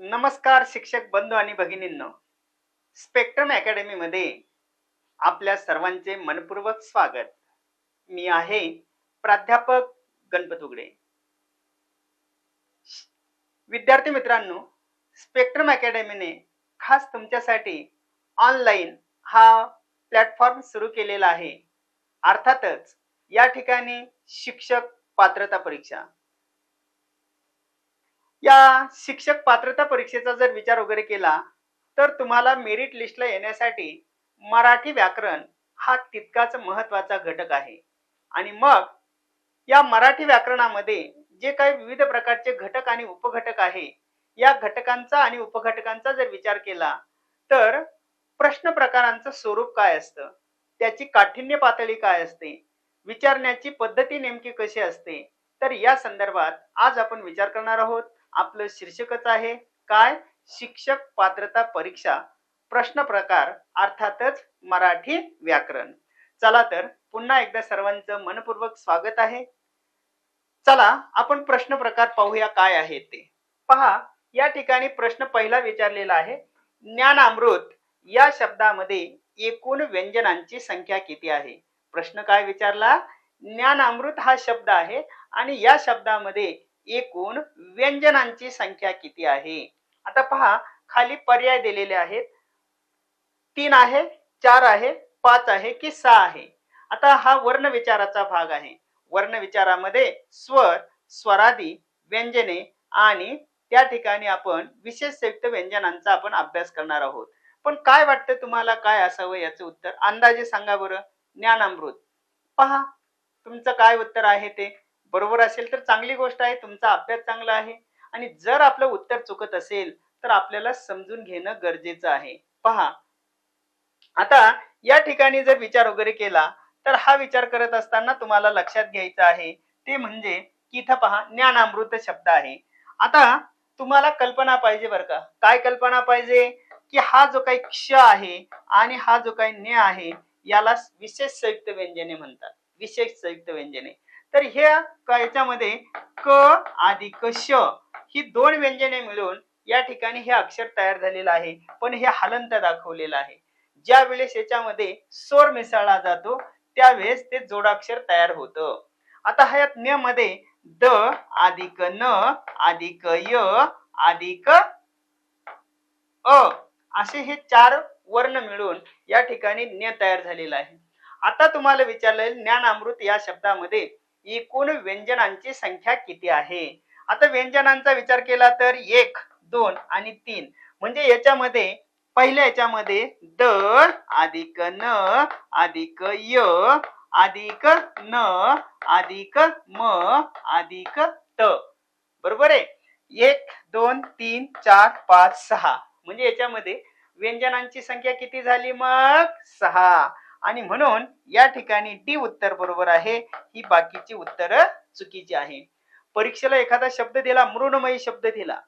नमस्कार शिक्षक बंधू आणि भगिनींनो. स्पेक्ट्रम अकॅडमीमध्ये आपल्या सर्वांचे मनपूर्वक स्वागत. मी आहे प्राध्यापक गणपत उगडे. विद्यार्थी मित्रांनो स्पेक्ट्रम अकॅडमीने खास तुमच्यासाठी ऑनलाईन हा प्लॅटफॉर्म सुरू केलेला आहे. अर्थातच या ठिकाणी शिक्षक पात्रता परीक्षा. या शिक्षक पात्रता परीक्षेचा जर विचार वगैरे केला तर तुम्हाला मेरिट लिस्टला येण्यासाठी मराठी व्याकरण हा तितकाच महत्त्वाचा घटक आहे. आणि मग या मराठी व्याकरणामध्ये जे काही विविध प्रकारचे घटक आणि उपघटक आहे या घटकांचा आणि उपघटकांचा जर विचार केला तर प्रश्न प्रकारांचं स्वरूप काय असतं? त्याची काठिण्य पातळी काय असते? विचारण्याची पद्धती नेमकी कशी असते? तर या संदर्भात आज आपण विचार करणार आहोत. आपलं शीर्षकच आहे काय? शिक्षक पात्रता परीक्षा. प्रश्न प्रकार अर्थातच मराठी व्याकरण. चला तर पुन्हा एकदा सर्वांचं मनपूर्वक स्वागत आहे. चला आपण प्रश्न प्रकार पाहूया काय आहे ते. पहा या ठिकाणी प्रश्न पहिला विचारलेला आहे ज्ञानामृत या शब्दामध्ये एकूण व्यंजनांची संख्या किती आहे? प्रश्न काय विचारला? ज्ञानामृत हा शब्द आहे आणि या शब्दामध्ये एकूण व्यंजनांची संख्या किती आहे? आता पहा खाली पर्याय दिलेले आहेत. तीन आहे चार आहे पाच आहे की सहा आहे? आता हा वर्ण विचाराचा भाग आहे. वर्ण विचारामध्ये स्वर स्वरादी व्यंजने आणि त्या ठिकाणी आपण विशेष संयुक्त व्यंजनांचा आपण अभ्यास करणार आहोत. पण काय वाटतं तुम्हाला? काय असावं याचं उत्तर? अंदाजे सांगा बरं. ज्ञानामृत. पहा तुमचं काय उत्तर आहे ते? बरोबर असेल तर चांगली गोष्ट आहे तुमचा अभ्यास चांगला आहे. आणि जर आपलं उत्तर चुकत असेल तर आपल्याला समजून घेणं गरजेचं आहे. पहा. आता या ठिकाणी जर विचार वगैरे केला तर हा विचार करत असताना तुम्हाला लक्षात घ्यायचं आहे. ते म्हणजे की इथं पहा ज्ञानामृत शब्द आहे. आता तुम्हाला कल्पना पाहिजे बरं का. काय कल्पना पाहिजे? की हा जो काही क्ष आहे आणि हा जो काही ज्ञ आहे याला विशेष संयुक्त व्यंजने म्हणतात. विशेष संयुक्त व्यंजने. तर ह्या क- याच्यामध्ये क अधिक श ही दोन व्यंजने मिळून या ठिकाणी हे अक्षर तयार झालेलं आहे. पण हे हलंत दाखवलेलं आहे. ज्या वेळेस याच्यामध्ये सोर मिसळला जातो त्यावेळेस ते जोडाक्षर तयार होतं. आता ह्या ज्ञमध्ये द अधिक न अधिक य अधिक अ असे हे चार वर्ण मिळून या ठिकाणी ज्ञ तयार झालेला आहे. आता तुम्हाला विचारलं ज्ञानामृत या शब्दामध्ये एकूण व्यंजनांची संख्या किती आहे? आता व्यंजनांचा विचार केला तर एक दोन आणि तीन. म्हणजे याच्यामध्ये पहिल्या याच्यामध्ये द अधिक न अधिक य अधिक न अधिक म अधिक त. बरोबर आहे? एक दोन तीन चार पाच सहा. म्हणजे याच्यामध्ये व्यंजनांची संख्या किती झाली मग? सहा. आणि म्हणून या ठिकाणी डी उत्तर बरोबर आहे. ही बाकीची उत्तर चुकीची आहे. परीक्षेला एखादा शब्द दिला मृणमयी शब्द दिला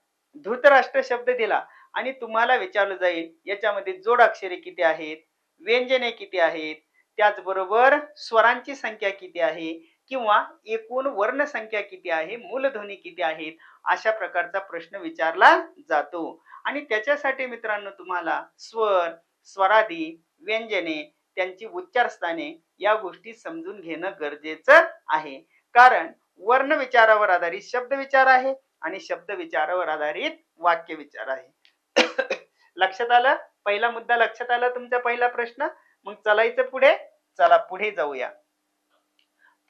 धृतराष्ट्र शब्द दिला आणि तुम्हाला विचारलं जाईल याच्यामध्ये जोडाक्षरे किती आहेत व्यंजने किती आहेत त्याचबरोबर स्वरांची संख्या किती आहे किंवा एकूण वर्ण संख्या किती आहे मूलध्वनी किती आहेत अशा प्रकारचा प्रश्न विचारला जातो. आणि त्याच्यासाठी मित्रांनो तुम्हाला स्वर स्वरादी व्यंजने त्यांची उच्चारस्थाने या गोष्टी समजून घेणं गरजेचं आहे. कारण वर्ण विचारावर आधारित शब्द विचार आहे आणि शब्द विचारावर आधारित वाक्य विचार आहे. लक्षात आलं? पहिला मुद्दा लक्षात आला तुमचा पहिला प्रश्न? मग चलायचं पुढे? चला पुढे जाऊया.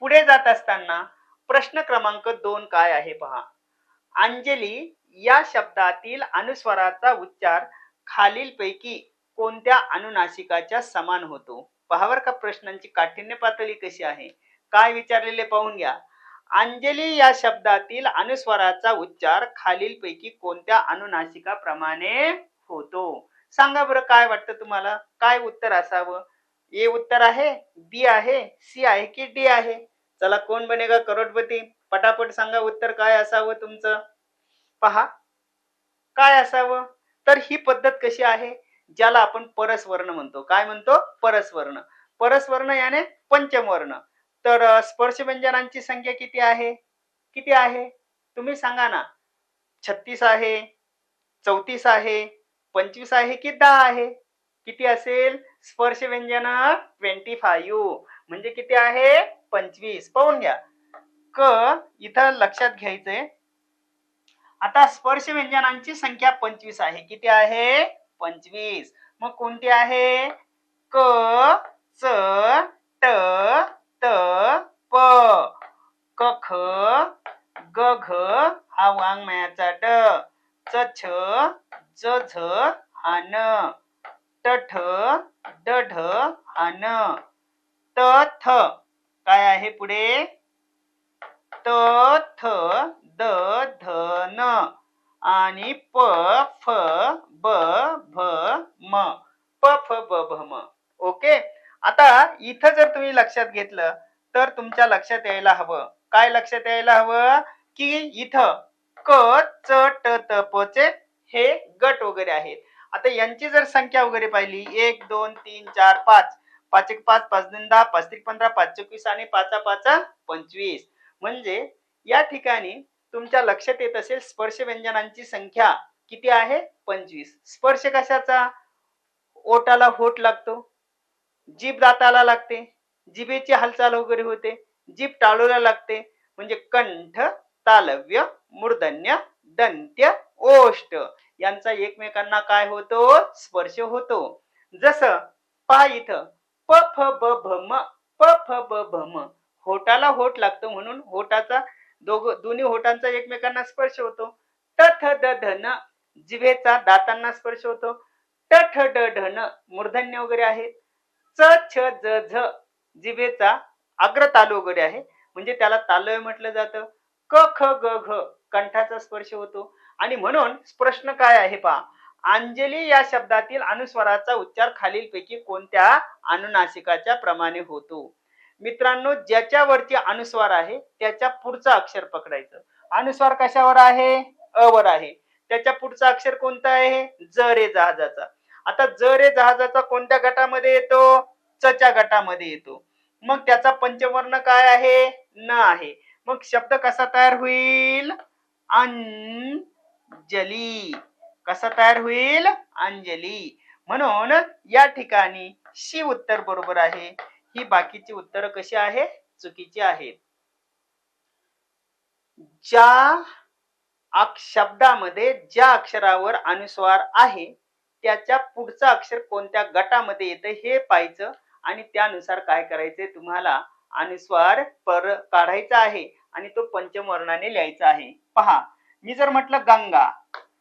पुढे जात असताना प्रश्न क्रमांक दोन काय आहे पहा. अंजली या शब्दातील अनुस्वाराचा उच्चार खालीलपैकी कोणत्या अनुनासिकाच्या समान होतो? पहावर का प्रश्नांची काठिण्य पातळी कशी आहे? काय विचारलेले पाहून घ्या. अंजली या शब्दातील अनुस्वाराचा उच्चार खालीलपैकी कोणत्या अनुनासिकाप्रमाणे होतो? सांगा बरं काय वाटतं तुम्हाला? काय उत्तर असावं? ए उत्तर आहे बी आहे सी आहे की डी आहे? चला कोण बनेगा करोडपती? पटापट सांगा उत्तर काय असावं तुमचं? पहा. काय असावं? तर ही पद्धत कशी आहे? ज्याला आपण परसवर्ण म्हणतो. काय म्हणतो? परसवर्ण. परसवर्ण याने पंचमवर्ण. तर स्पर्श व्यंजनांची संख्या किती आहे? किती आहे? तुम्ही सांगा ना. छत्तीस आहे चौतीस आहे पंचवीस आहे की दहा आहे? किती असेल? स्पर्श व्यंजन ट्वेंटी फाईव्ह. म्हणजे किती आहे? पंचवीस. पाहून घ्या. क इथं लक्षात घ्यायचंय. आता स्पर्श व्यंजनांची संख्या पंचवीस आहे. किती आहे? पंचवीस. मग कोणती आहे? क च ट त प. क ख ग घ हा वाङ्मयाचा ड. च छ ज झ हा न. ट ठ ड ढ हा न. त थ. काय आहे पुढे? त थ द ध न. आणि प फ ब भ म. प फ ब भ म. ओके? आता इथं जर तुम्ही लक्षात घेतलं तर तुमच्या लक्षात यायला हवं. काय लक्षात यायला हवं? की इथं क च ट त प चे हे गट वगैरे आहेत. आता यांची जर संख्या वगैरे पाहिली एक दोन तीन चार पाच. पाच एक पाच पाच दोन दहा पाच त्रिक पंधरा पाच चोवीस आणि पाचा पाचा पंचवीस. म्हणजे या ठिकाणी तुमच्या लक्षात येत असेल स्पर्श व्यंजनांची संख्या किती आहे? पंचवीस. स्पर्श कशाचा? ओटाला होट लागतो. जीभ दाताला लागते. जिभेची हालचाल वगैरे होते. जीभ टाळूला लागते. म्हणजे कंठ तालव्य मूर्धन्य दंत्य ओष्ट यांचा एकमेकांना काय होतो? स्पर्श होतो. जसं पा इथं. प फ ब भ म. प फ ब भ म. होटाला होट लागतो म्हणून होटाचा दोघ दोन्ही होटांचा एकमेकांना स्पर्श होतो. टथ द धन जिभेचा दातांना स्पर्श होतो. टठ ड ढन मूर्धन्य वगैरे आहे. च छ ज झ जिभेचा अग्र तालू वगैरे आहे. म्हणजे त्याला तालव्य म्हटलं जातं. क ख ग घ कंठाचा स्पर्श होतो. आणि म्हणून प्रश्न काय आहे पहा. अंजली या शब्दातील अनुस्वाराचा उच्चार खालीलपैकी कोणत्या अनुनासिकाच्या प्रमाणे होतो? मित्रांनो ज्याच्यावरती अनुस्वार आहे त्याच्या पुढचं अक्षर पकडायचं. अनुस्वार कशावर आहे? अ वर आहे. त्याच्या पुढचं अक्षर कोणता आहे? ज रे जहाजाचा. आता ज रे जहाजाचा कोणत्या गटामध्ये येतो? चच्या गटामध्ये येतो. मग त्याचा पंचवर्ण काय आहे? न आहे. मग शब्द कसा तयार होईल? अंजली. कसा तयार होईल? अंजली. म्हणून या ठिकाणी शी उत्तर बरोबर आहे. ही बाकीची उत्तरं कशी आहे चुकीची आहेत. ज्या शब्दामध्ये ज्या अक्षरावर अनुस्वार आहे त्याच्या पुढचं अक्षर कोणत्या गटामध्ये येतं हे पाहायचं आणि त्यानुसार काय करायचे तुम्हाला? अनुस्वार पर काढायचा आहे आणि तो पंचमवर्णाने लिहायचा आहे. पहा मी जर म्हटलं गंगा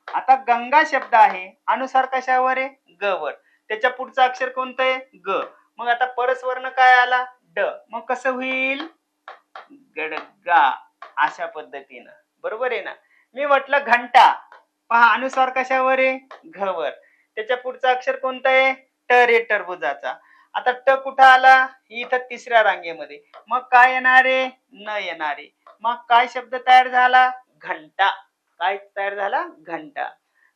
आता गंगा शब्द आहे. अनुसार कशावर आहे? ग वर. त्याच्या पुढचं अक्षर कोणतं आहे? ग. मग आता परस्वर्ण काय आला? ड. मग कसं होईल? गडगा अशा पद्धतीनं. बरोबर आहे ना? मी म्हटलं घंटा. पहा अनुस्वार कशावर आहे? घवर. त्याच्या पुढचं अक्षर कोणता आहे? टर आहे टरबुजाचा. आता ट कुठं आला? इथं तिसऱ्या रांगेमध्ये. मग काय येणार आहे? न येणार आहे. मग काय शब्द तयार झाला? घंटा. काय तयार झाला? घंटा.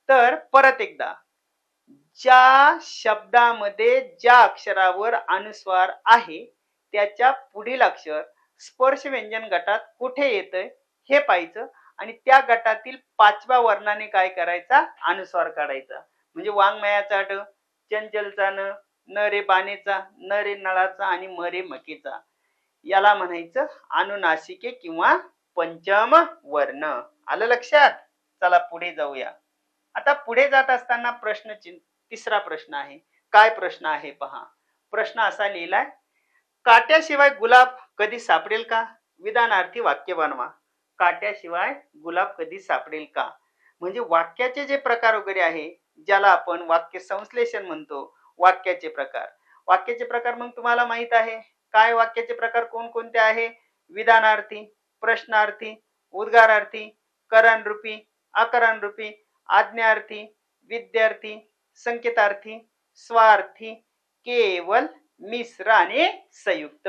तर परत एकदा. च्या शब्दामध्ये ज्या अक्षरावर अनुस्वार आहे त्याच्या पुढील अक्षर स्पर्श व्यंजन गटात कुठे येतंय हे पाहायचं आणि त्या गटातील पाचव्या वर्णाने काय करायचा? अनुस्वार काढायचा. म्हणजे वाङ्मयाचा ड चंचलचा न न रे बाणेचा न रे नळाचा आणि म रे मकेचा. याला म्हणायचं अनुनासिके किंवा पंचम वर्ण. आलं लक्षात? चला पुढे जाऊया. आता पुढे जात असताना प्रश्न चिन- तिसरा प्रश्न आहे. काय प्रश्न आहे पहा. प्रश्न असा लिहिलाय काट्याशिवाय गुलाब कधी सापडेल का? विधानार्थी वाक्य बनवा. काट्याशिवाय गुलाब कधी सापडेल का? म्हणजे वाक्याचे जे प्रकार वगैरे आहे ज्याला आपण वाक्य संश्लेषण म्हणतो वाक्याचे प्रकार. वाक्याचे प्रकार मग तुम्हाला माहीत आहे. काय वाक्याचे प्रकार कोणकोणते आहे? विधानार्थी प्रश्नार्थी उद्गारार्थी करणरूपी अकरणरूपी आज्ञार्थी विद्यार्थी संकेतार्थी स्वार्थी केवल मिश्र आणि संयुक्त.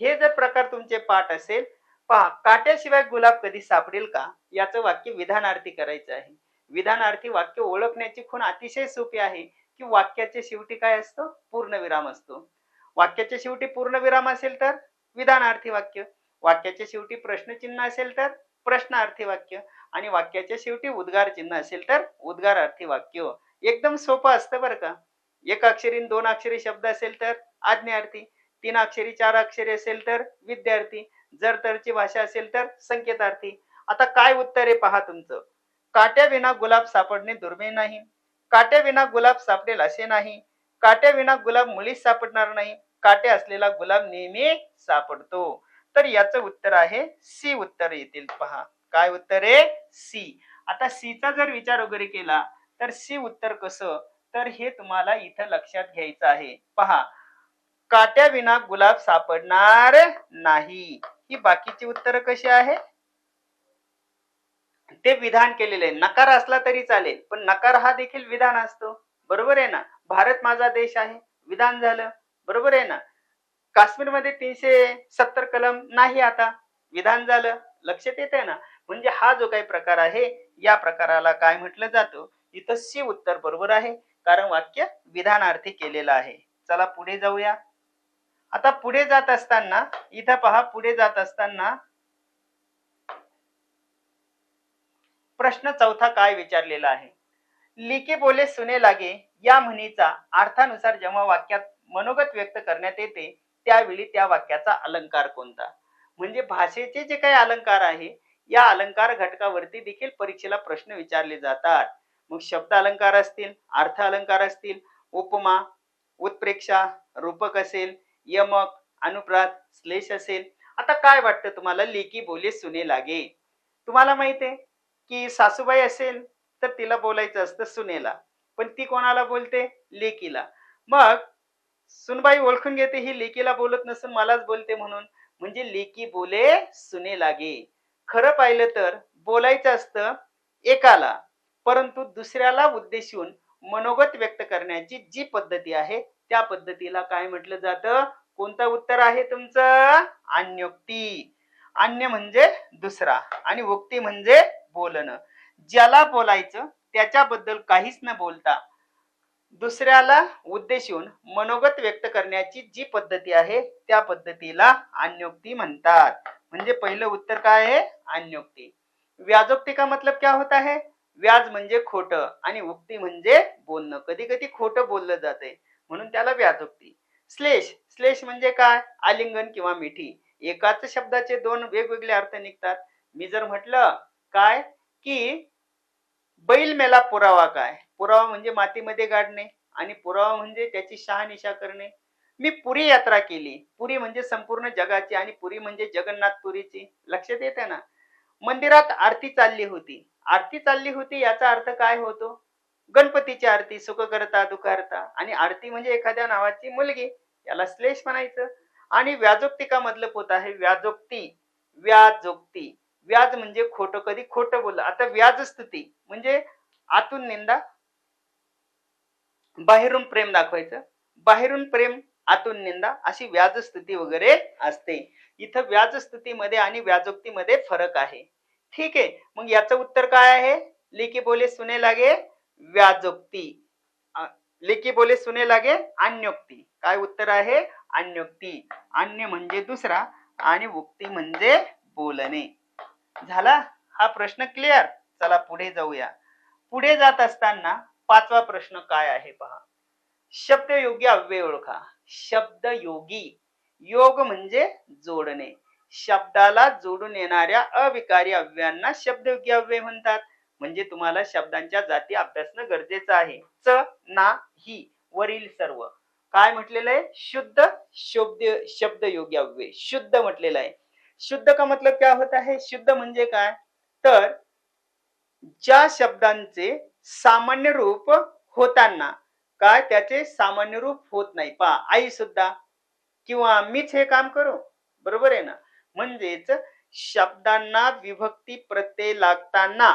हे जर प्रकार तुमचे पाठ असेल पहा काट्याशिवाय गुलाब कधी सापडेल का? याचं वाक्य विधानार्थी करायचं आहे. विधानार्थी वाक्य ओळखण्याची खूण अतिशय सोपी आहे की वाक्याच्या शेवटी काय असतं? पूर्णविराम असतो. वाक्याच्या शेवटी पूर्णविराम असेल तर विधानार्थी वाक्य. वाक्याच्या शेवटी प्रश्नचिन्ह असेल तर प्रश्नार्थी वाक्य. आणि वाक्याच्या शेवटी उद्गार चिन्ह असेल तर उद्गारार्थी वाक्य. एकदम सोपं असतं बरं का. एक अक्षरी दोन अक्षरी शब्द असेल तर आज्ञार्थी तीन अक्षरी चार अक्षरी असेल तर विद्यार्थी जर तरची भाषा असेल तर संकेतार्थी. आता काय उत्तर आहे पहा तुमचं. काट्याविना गुलाब सापडणे दुर्मिळ नाही. काट्याविना गुलाब सापडेल असे नाही. काट्याविना गुलाब मुळीच सापडणार नाही. काटे असलेला गुलाब नेहमी सापडतो. तर याचं उत्तर आहे सी उत्तर येतील पहा. काय उत्तर आहे? सी. आता सी चा जर विचार वगैरे केला तर सी उत्तर कसं? तर हे तुम्हाला इथं लक्षात घ्यायचं आहे. पहा काट्याविना गुलाब सापडणार नाही. ही बाकीची उत्तर कशी आहे? ते विधान केलेले नकार असला तरी चालेल पण नकार हा देखील विधान असतो. बरोबर आहे ना? भारत माझा देश आहे. विधान झालं. बरोबर आहे ना? काश्मीरमध्ये तीनशे सत्तर कलम नाही आता. विधान झालं. लक्षात येते ना? म्हणजे हा जो काही प्रकार आहे या प्रकाराला काय म्हटलं जातं? इथं सी उत्तर बरोबर आहे. कारण वाक्य विधानार्थी केलेलं आहे. चला पुढे जाऊया. आता पुढे जात असताना इथं पहा पुढे जात असताना प्रश्न चौथा काय विचारलेला आहे? लिके बोले सुने लागे या म्हणीचा अर्थानुसार जेव्हा वाक्यात मनोगत व्यक्त करण्यात येते त्यावेळी त्या वाक्याचा अलंकार कोणता? म्हणजे भाषेचे जे काही अलंकार आहे या अलंकार घटकावरती देखील परीक्षेला प्रश्न विचारले जातात. मग शब्द अलंकार असतील अर्थ अलंकार असतील उपमा उत्प्रेक्षा रूपक असेल यमक अनुप्रात श्लेष असेल. आता काय वाटतं तुम्हाला? लेखी बोले सुने लागे. तुम्हाला माहीत आहे की सासूबाई असेल तर तिला बोलायचं असतं सुनेला. पण ती कोणाला बोलते? लेकीला मग सुनबाई ओळखून घेते ही लेकीला बोलत नसून मलाच बोलते म्हणून. म्हणजे लेकी बोले सुने लागे. खरं पाहिलं तर बोलायचं असतं एकाला. परंतु दुसऱ्याला उद्देशून मनोगत व्यक्त करण्याची जी पद्धती आहे त्या पद्धतीला काय म्हटलं जातं? कोणतं उत्तर आहे तुमचं? अन्योक्ती. अन्य म्हणजे दुसरा आणि उक्ती म्हणजे बोलणं. ज्याला बोलायचं त्याच्याबद्दल काहीच न बोलता दुसऱ्याला उद्देशून मनोगत व्यक्त करण्याची जी पद्धती आहे त्या पद्धतीला अन्योक्ती म्हणतात. म्हणजे पहिलं उत्तर काय आहे? अन्योक्ती. व्याजोक्ती का मतलब क्या होता है? व्याज म्हणजे खोट आणि उक्ती म्हणजे बोलणं. कधी कधी खोटं बोललं जाते म्हणून त्याला व्याजोक्ती श्लेष श्लेष म्हणजे काय? आलिंगन किंवा मिठी. एकाच शब्दाचे दोन वेगवेगळे अर्थ निघतात. मी जर म्हटलं काय? की बैल मेला पुरावा काय? पुरावा म्हणजे मातीमध्ये गाडणे आणि पुरावा म्हणजे त्याची शहानिशा करणे. मी पुरी यात्रा केली. पुरी म्हणजे संपूर्ण जगाची आणि पुरी म्हणजे जगन्नाथपुरीची लक्षात येते ना? मंदिरात आरती चालली होती. आरती चालली होती याचा अर्थ काय होतो? गणपतीची आरती सुख करता दुखारता आणि आरती म्हणजे एखाद्या नावाची मुलगी याला श्लेष म्हणायचं. आणि व्याजोक्तिका मधलं पोत आहे व्याजोक्ती. व्याजोक्ती. व्याज म्हणजे खोटं कधी खोटं बोललं. आता व्याज स्तुती म्हणजे आतून निंदा बाहेरून प्रेम दाखवायचं. बाहेरून प्रेम आतून निंदा अशी व्याजस्तुती वगैरे असते. इथं व्याजस्तुतीमध्ये आणि व्याजोक्तीमध्ये फरक आहे. ठीक आहे. मग याचं उत्तर काय आहे? लेखी बोले सुने लागे व्याजोक्ती. लेखी बोले सुने लागे अन्योक्ती. काय उत्तर आहे? अन्योक्ती. अन्य म्हणजे दुसरा आणि उक्ती म्हणजे बोलणे. झाला? हा प्रश्न क्लिअर चला पुढे जाऊया. पुढे जात असताना पाचवा प्रश्न काय आहे पहा. शब्द योगी अव्यय ओळखा. शब्दयोगी. योग म्हणजे जोडणे. शब्दाला जोडून येणाऱ्या अविकारी अव्ययांना शब्दयोगी अव्यय म्हणतात. म्हणजे तुम्हाला शब्दांच्या जाती अभ्यासणं गरजेचं आहे. च ना ही वरील सर्व. काय म्हटलेलं आहे? शुद्ध शब्द शब्दयोगी अव्यय शुद्ध म्हटलेलं आहे. शुद्ध का मतलब क्या होत आहे? शुद्ध म्हणजे काय? तर ज्या शब्दांचे सामान्य रूप होताना काय त्याचे सामान्य रूप होत नाही. पा आई सुद्धा किंवा मीच हे काम करू. बरोबर आहे ना? म्हणजेच शब्दांना विभक्ती प्रत्यय लागताना.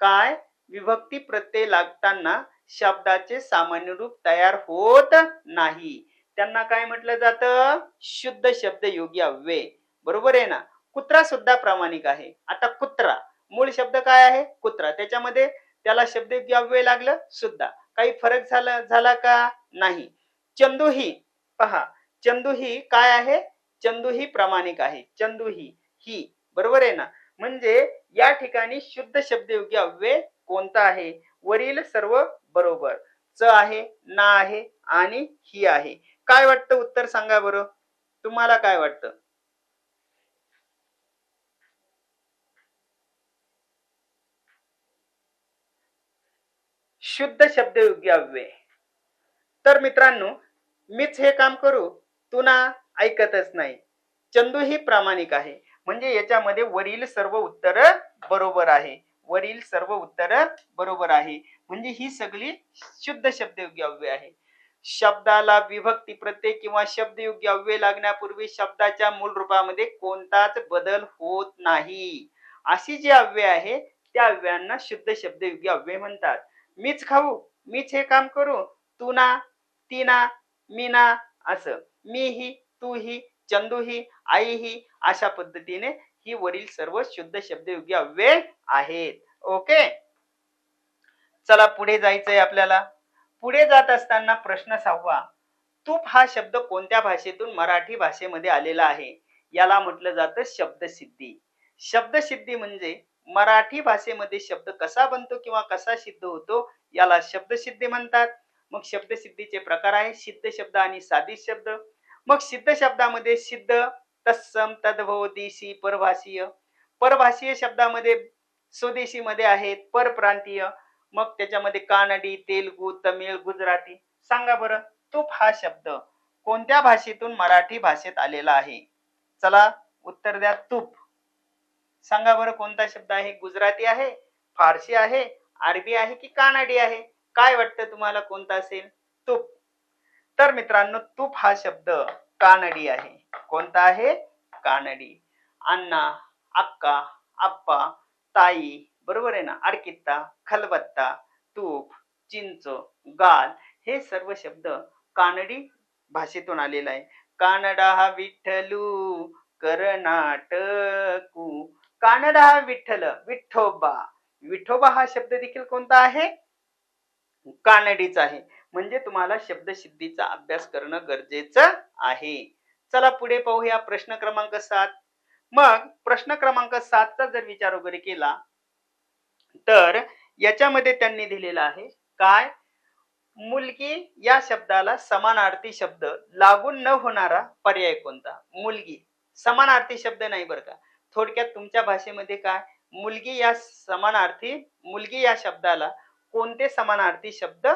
काय? विभक्ती प्रत्यय लागताना शब्दाचे सामान्य रूप तयार होत नाही. त्यांना काय म्हटलं जातं? शुद्ध शब्द योगी अव्यय. बरोबर आहे ना? कुत्रा सुद्धा प्रामाणिक आहे. आता कुत्रा. मूळ शब्द काय आहे? कुत्रा. त्याच्यामध्ये त्याला शब्द योग्य अव्यय लागलं सुद्धा. काही फरक झाला झाला का? नाही. चंदू ही पहा. चंदू ही काय आहे? चंदू ही प्रामाणिक आहे. चंदू ही ही बरोबर आहे ना? म्हणजे या ठिकाणी शुद्ध शब्दयोगी अव्यय कोणता आहे? वरील सर्व बरोबर. च आहे ना आहे आणि ही आहे. काय वाटतं उत्तर सांगा बरं? तुम्हाला काय वाटतं? शुद्ध शब्दयोगी अव्यय. तर मित्रांनो मीच हे काम करू. तू ना ऐकतच नाही. चंदू ही प्रामाणिक आहे. म्हणजे याच्यामध्ये वरील सर्व उत्तर बरोबर आहे. वरील सर्व उत्तर बरोबर आहे. म्हणजे ही सगळी शुद्ध शब्दयोग्य अव्यय आहे. शब्दाला विभक्ती प्रत्यय किंवा शब्दयोग्य अव्यय लागण्यापूर्वी शब्दाच्या मूळ रूपामध्ये कोणताच बदल होत नाही. अशी जी अव्यय आहे त्या अव्ययांना शुद्ध शब्दयोग्य अव्यय म्हणतात. मीच खाऊ मीच हे काम करू तू ना ती ना मी ना असं. मी ही तू ही चंदू ही आई ही अशा पद्धतीने ही वरील सर्व शुद्ध शब्दयोग्य अव्यय आहेत. ओके? चला पुढे जायचंय आपल्याला. पुढे जात असताना प्रश्न सहावा. तूप हा शब्द कोणत्या भाषेतून मराठी भाषेमध्ये आलेला आहे? याला म्हटलं जातं शब्दसिद्धी. शब्दसिद्धी म्हणजे मराठी भाषेमध्ये शब्द कसा बनतो किंवा कसा सिद्ध होतो याला शब्दसिद्धी म्हणतात. मग शब्दसिद्धीचे प्रकार आहे सिद्ध शब्द आणि साधित शब्द. मग सिद्ध शब्दामध्ये सिद्ध तत्सम तद्भव देशी परभाषीय. परभाषीय शब्दामध्ये स्वदेशी मध्ये आहेत परप्रांतीय. मग त्याच्यामध्ये कानडी तेलगू तमिळ गुजराती. सांगा बरं तूप हा शब्द कोणत्या भाषेतून मराठी भाषेत आलेला आहे? चला उत्तर द्या तूप. सांगा बरं कोणता शब्द आहे? गुजराती आहे फारसी आहे अरबी आहे की कानडी आहे? काय वाटतं तुम्हाला कोणता असेल? तूप. तर मित्रांनो तूप हा शब्द कानडी आहे. कोणता आहे? कानडी. अण्णा अक्का आप्पा ताई बरोबर आहे ना? अडकित्ता खलबत्ता तूप चिंच गाल हे सर्व शब्द कानडी भाषेतून आलेला आहे. कानडा हा विठ्ठलू कर्नाटकू कानडा हा विठ्ठल विठ्ठोबा विठोबा हा शब्द देखील कोणता आहे? कानडीचा आहे. म्हणजे तुम्हाला शब्दसिद्धीचा अभ्यास करणं गरजेचं आहे. चला पुढे पाहूया प्रश्न क्रमांक सात. मग प्रश्न क्रमांक सातचा जर विचार वगैरे केला तर याच्यामध्ये त्यांनी दिलेला आहे काय? मुलगी या शब्दाला समानार्थी शब्द लागून न होणारा पर्याय कोणता? मुलगी. समानार्थी शब्द नाही बरं का. थोडक्यात तुमच्या भाषेमध्ये काय? मुलगी या समानार्थी मुलगी या शब्दाला कोणते समानार्थी शब्द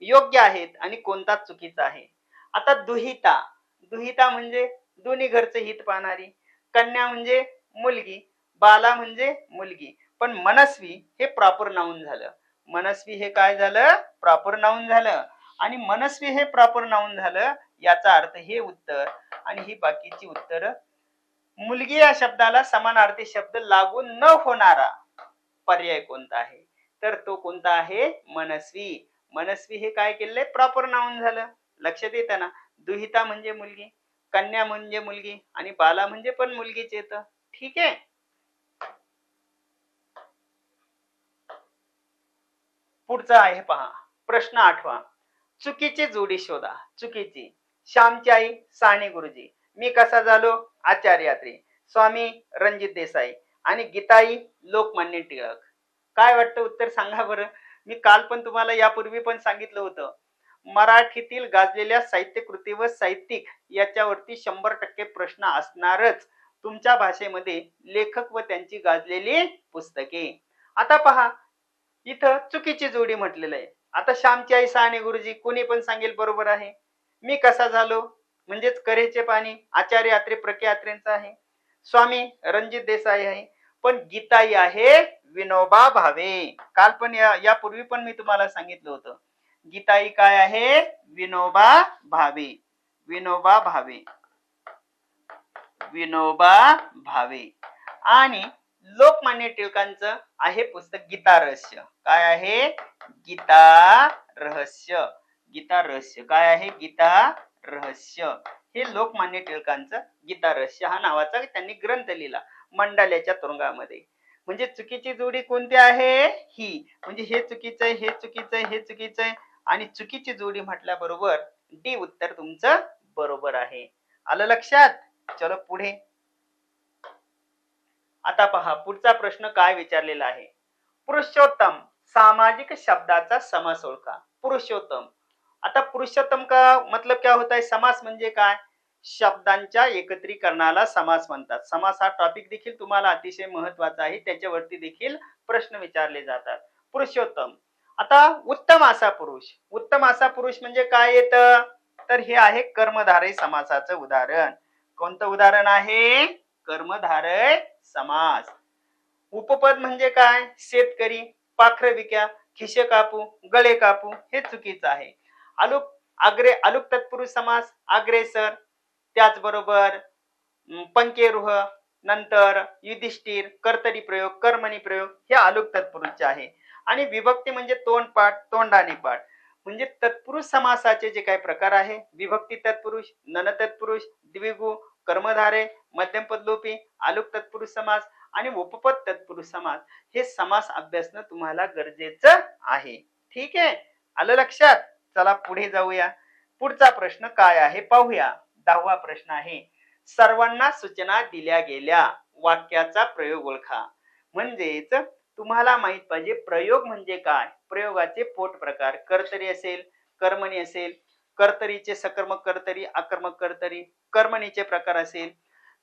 योग्य आहेत आणि कोणता चुकीचा आहे. आता दुहिता. दुहिता म्हणजे दोन्ही घरचं हित पाहणारी. कन्या म्हणजे मुलगी बाला म्हणजे मुलगी. पण मनस्वी हे प्रॉपर नाऊन झालं. मनस्वी हे काय झालं? प्रॉपर नाऊन झालं. आणि मनस्वी हे प्रॉपर नाऊन झालं याचा अर्थ हे उत्तर. आणि ही बाकीची उत्तर मुलगी या शब्दाला समानार्थी शब्द लागून न होणारा पर्याय कोणता आहे? तर तो कोणता आहे? मनस्वी. मनस्वी हे काय केलंय? प्रॉपर नाऊन झालं. लक्षात येतं ना? दुहिता म्हणजे मुलगी कन्या म्हणजे मुलगी आणि बाला म्हणजे पण मुलगीच येतं. ठीक आहे? पुढचा आहे पहा. प्रश्न आठवा. चुकीची जोडी शोधा. चुकीची. श्यामची आई साने गुरुजी. मी कसा झालो? आचार्यात्री. स्वामी रणजित देसाई आणि गीताई लोकमान्य टिळक. काय वाटतं उत्तर सांगा बरं? मी काल पण तुम्हाला यापूर्वी पण सांगितलं होतं. मराठीतील गाजलेल्या साहित्यकृती व साहित्यिक याच्यावरती शंभर टक्के प्रश्न असणारच. तुमच्या भाषेमध्ये लेखक व त्यांची गाजलेली पुस्तके. आता पहा इथं चुकीची जोडी म्हटलेलं आहे. आता श्यामची आई साने गुरुजी कोणी पण सांगेल बरोबर आहे. मी कसा झालो? म्हणजेच करेचे पाणी आचार्य आत्रे प्रके आत्रेंचा आहे. स्वामी रणजित देसाई आहे. पण गीताई आहे विनोबा भावे. काल पण या यापूर्वी पण मी तुम्हाला सांगितलं होतं. गीताई काय आहे? विनोबा भावे. विनोबा भावे. विनोबा भावे. आणि लोकमान्य टिळकांचं आहे पुस्तक गीता रहस्य. काय आहे? गीता रहस्य. गीता रहस्य. काय आहे? गीता रहस्य. हे लोकमान्य टिळकांचं गीता रहस्य. हा नावाचा त्यांनी ग्रंथ लिहिला मंडाल्याच्या तुरुंगामध्ये. म्हणजे चुकीची जोडी कोणती आहे? ही. म्हणजे हे चुकीचं आहे हे चुकीचं आहे हे चुकीचं आहे. आणि चुकीची जोडी म्हटल्याबरोबर डी उत्तर तुमचं बरोबर आहे. आलं लक्षात? चलो पुढे. आता पहा पुढचा प्रश्न काय विचारलेला आहे? पुरुषोत्तम सामाजिक शब्दाचा समास ओळखा पुरुषोत्तम. आता पुरुषोत्तम का मतलब क्या होता है? समास म्हणजे काय? शब्दांच्या एकत्रीकरणाला समास म्हणतात. समास हा टॉपिक देखील तुम्हाला अतिशय महत्त्वाचा आहे. त्याच्यावरती देखील प्रश्न विचारले जातात. पुरुषोत्तम. आता उत्तम असा पुरुष. उत्तम असा पुरुष म्हणजे काय येत? तर हे आहे कर्मधारय समासाचं उदाहरण. कोणतं उदाहरण आहे? कर्मधारय समास. उपपद म्हणजे काय? शेतकरी पाखर विक्या खिशे कापू गळे कापू हे चुकीचं आहे. अलुक आग्रे अलुक तत्पुरुष समास अग्रेसर त्याचबरोबर अं, पंकेरुह नंतर युधिष्ठिर कर्तरी प्रयोग कर्मणी प्रयोग हे आलोक तत्पुरुषचे आहे. आणि विभक्ती म्हणजे तोंडपाठ तोंडाने पाठ. म्हणजे तत्पुरुष समासाचे जे काही प्रकार आहे विभक्ती तत्पुरुष नन तत्पुरुष द्विगु कर्मधारे मध्यमपद लोपी आलोक तत्पुरुष समास आणि उपपद तत्पुरुष समास हे समास अभ्यासणं तुम्हाला गरजेचं आहे. ठीक आहे? आलं लक्षात? चला पुढे जाऊया. पुढचा प्रश्न काय आहे? पाहूया. दहावा प्रश्न आहे. सर्वांना सूचना दिल्या गेल्या. वाक्याचा प्रयोग ओळखा. म्हणजेच तुम्हाला माहीत पाहिजे प्रयोग म्हणजे काय? प्रयोगाचे पोट प्रकार. कर्तरी असेल कर्मणी असेल कर्तरीचे सकर्मक कर्तरी आक्रमक कर्तरी कर्मणीचे प्रकार असेल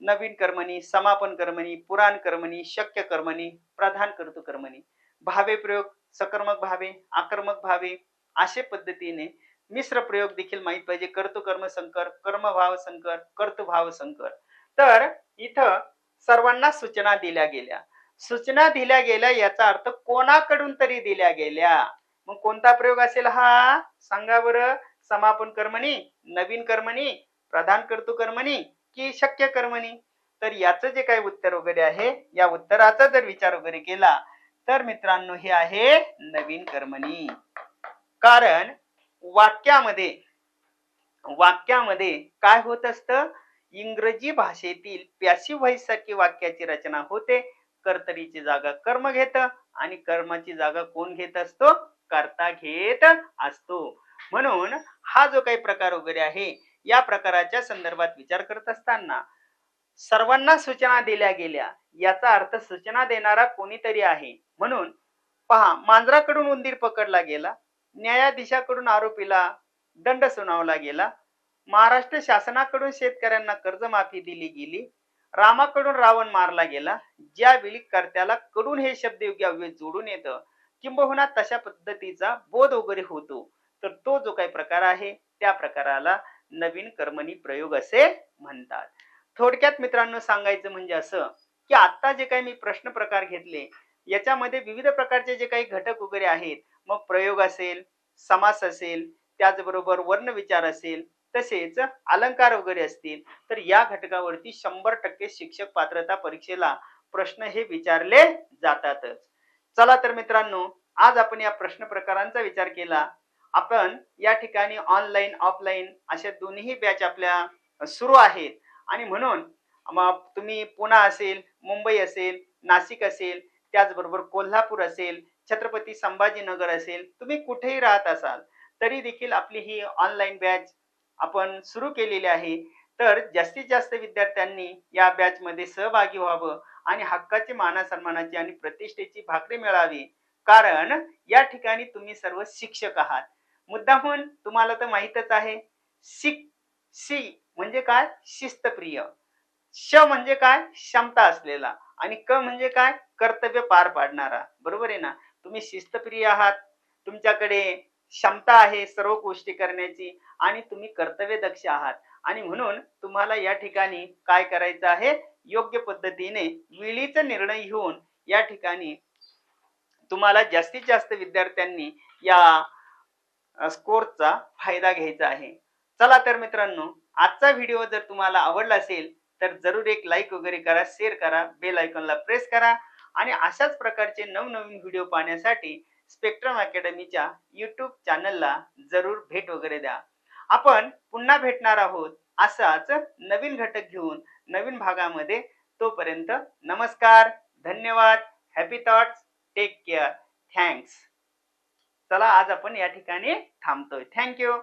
नवीन कर्मणी समापन कर्मणी पुराण कर्मणी शक्य कर्मणी प्रधान कर्तु कर्मणी. भावे प्रयोग सकर्मक भावे आक्रमक भावे अशा पद्धतीने मिश्र प्रयोग देखील माहीत पाहिजे. कर्तु कर्म संकर कर्मभाव संकर कर्तुभाव संकर. तर इथं सर्वांना सूचना दिल्या गेल्या. सूचना दिल्या गेल्या याचा अर्थ कोणाकडून तरी दिल्या गेल्या. मग कोणता प्रयोग असेल हा? सांगा बरं. समापन कर्मणी नवीन कर्मणी प्रधान कर्तु कर्मणी की शक्य कर्मणी? तर याचं जे काही उत्तर वगैरे आहे या उत्तराचा जर विचार वगैरे केला तर मित्रांनो हे आहे नवीन कर्मणी. कारण वाक्यामध्ये वाक्यामध्ये काय होत असतं? इंग्रजी भाषेतील प्यासी व्हॉइस सारखी वाक्याची रचना होते. कर्तरीची जागा कर्म घेत आणि कर्माची जागा कोण घेत असतो? कर्ता घेत असतो. म्हणून हा जो काही प्रकार वगैरे आहे या प्रकाराच्या संदर्भात विचार करत असताना सर्वांना सूचना दिल्या गेल्या. याचा अर्थ सूचना देणारा कोणीतरी आहे. म्हणून पहा मांजराकडून उंदीर पकडला गेला. न्यायाधीशाकडून आरोपीला दंड सुनावला गेला. महाराष्ट्र शासनाकडून शेतकऱ्यांना कर्जमाफी दिली गेली. रामाकडून रावण मारला गेला. ज्यावेळी कर्त्याला कडून हे शब्द योग्य जोडून येतं किंबहुना तशा पद्धतीचा बोध वगैरे होतो. तर तो जो काही प्रकार आहे त्या प्रकाराला नवीन कर्मणी प्रयोग असे म्हणतात. थोडक्यात मित्रांनो सांगायचं म्हणजे असं की आता जे काही मी प्रश्न प्रकार घेतले याच्यामध्ये विविध प्रकारचे जे काही घटक वगैरे आहेत मग प्रयोग असेल समास असेल त्याचबरोबर वर्ण विचार असेल तसेच अलंकार वगैरे असतील तर या घटकावरती शंभर टक्के शिक्षक पात्रता परीक्षेला प्रश्न हे विचारले जातातच. चला तर मित्रांनो आज आपण या प्रश्न प्रकारांचा विचार केला. आपण या ठिकाणी ऑनलाईन ऑफलाईन अशा दोन्ही बॅच आपल्या सुरू आहेत. आणि म्हणून मग तुम्ही पुणा असेल मुंबई असेल नाशिक असेल त्याचबरोबर कोल्हापूर असेल छत्रपती संभाजीनगर असेल तुम्ही कुठेही राहत असाल तरी देखील आपली ही ऑनलाईन बॅच आपण सुरू केलेली आहे. तर जास्तीत जास्त विद्यार्थ्यांनी या बॅच मध्ये सहभागी व्हावं आणि हक्काची मानसन्मानाची आणि प्रतिष्ठेची भाकरी मिळावी. कारण या ठिकाणी तुम्ही सर्व शिक्षक आहात. मुद्दामून तुम्हाला तर माहीतच आहे शिक शी म्हणजे काय? शिस्तप्रिय. श म्हणजे काय? क्षमता असलेला आणि क म्हणजे काय? कर्तव्य पार पाडणारा. बरोबर आहे ना? तुम्ही शिस्तप्रिय आहात तुमच्याकडे क्षमता आहे सर्व गोष्टी करण्याची आणि तुम्ही कर्तव्य दक्ष आहात. आणि म्हणून तुम्हाला या ठिकाणी काय करायचं आहे? योग्य पद्धतीने वेळीचा निर्णय घेऊन या ठिकाणी तुम्हाला जास्तीत जास्त विद्यार्थ्यांनी या स्कोरचा फायदा घ्यायचा आहे. चला तर मित्रांनो आजचा व्हिडिओ जर तुम्हाला आवडला असेल तर जरूर एक लाईक वगैरे करा शेअर करा बेल आयकॉनला प्रेस करा आणि अशाच प्रकारचे नवनवीन व्हिडिओ पाहण्यासाठी स्पेक्ट्रम अकॅडमीच्या यूट्यूब चॅनलला जरूर भेट वगैरे द्या. आपण पुन्हा भेटणार आहोत असाच नवीन घटक घेऊन नवीन भागामध्ये. तोपर्यंत नमस्कार धन्यवाद happy thoughts take care thanks चला आज आपण या ठिकाणी थांबतोय. थँक्यू